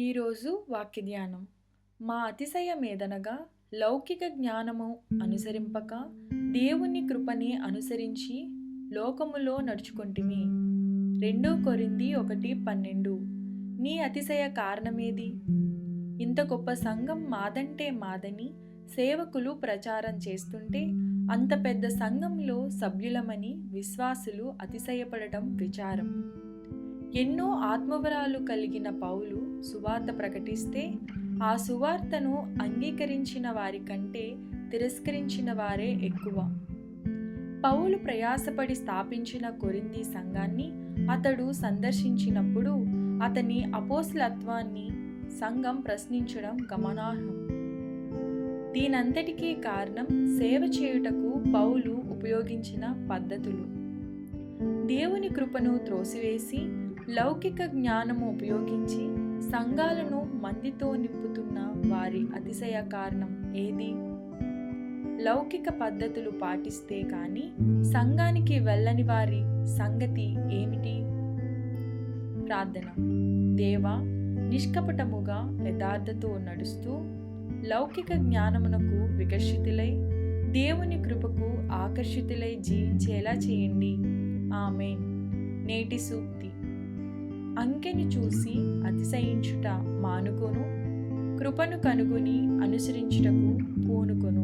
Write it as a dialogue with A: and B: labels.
A: ఈరోజు వాక్యధ్యానం. మా అతిశయమేదనగా లౌకిక జ్ఞానము అనుసరింపక దేవుని కృపని అనుసరించి లోకములో నడుచుకుంటుమి. రెండో కొరింది ఒకటి పన్నెండు. నీ అతిశయ కారణమేది? ఇంత గొప్ప సంఘం మాదంటే మాదని సేవకులు ప్రచారం చేస్తుంటే అంత పెద్ద సంఘంలో సభ్యులమని విశ్వాసులు అతిశయపడటం విచారం. ఎన్నో ఆత్మవరాలు కలిగిన పౌలు సువార్త ప్రకటిస్తే ఆ సువార్తను అంగీకరించిన వారి కంటే తిరస్కరించిన వారే ఎక్కువ. పౌలు ప్రయాసపడి స్థాపించిన కొరింది సంఘాన్ని అతడు సందర్శించినప్పుడు అతని అపోస్లత్వాన్ని సంఘం ప్రశ్నించడం గమనార్హం. దీనంతటికీ కారణం సేవ చేయుటకు పౌలు ఉపయోగించిన పద్ధతులు. దేవుని కృపను త్రోసివేసి లౌకిక జ్ఞానము ఉపయోగించి సంఘాలను మందితో నింపుతున్న వారి అతిశయ కారణం ఏది? లౌకిక పద్ధతులు పాటిస్తే కానీ సంఘానికి వెళ్ళని వారి సంగతి ఏమిటి? ప్రార్థన. దేవా నిష్కపటముగా యథార్థతో నడుస్తూ లౌకిక జ్ఞానమునకు వికర్షితులై దేవుని కృపకు ఆకర్షితులై జీవించేలా చేయండి. ఆమెన్. నేటి సూక్తి. అంకెని చూసి అతిశయించుట మానుకొను కృపను కనుగొని అనుసరించుటకు పూనుకొను.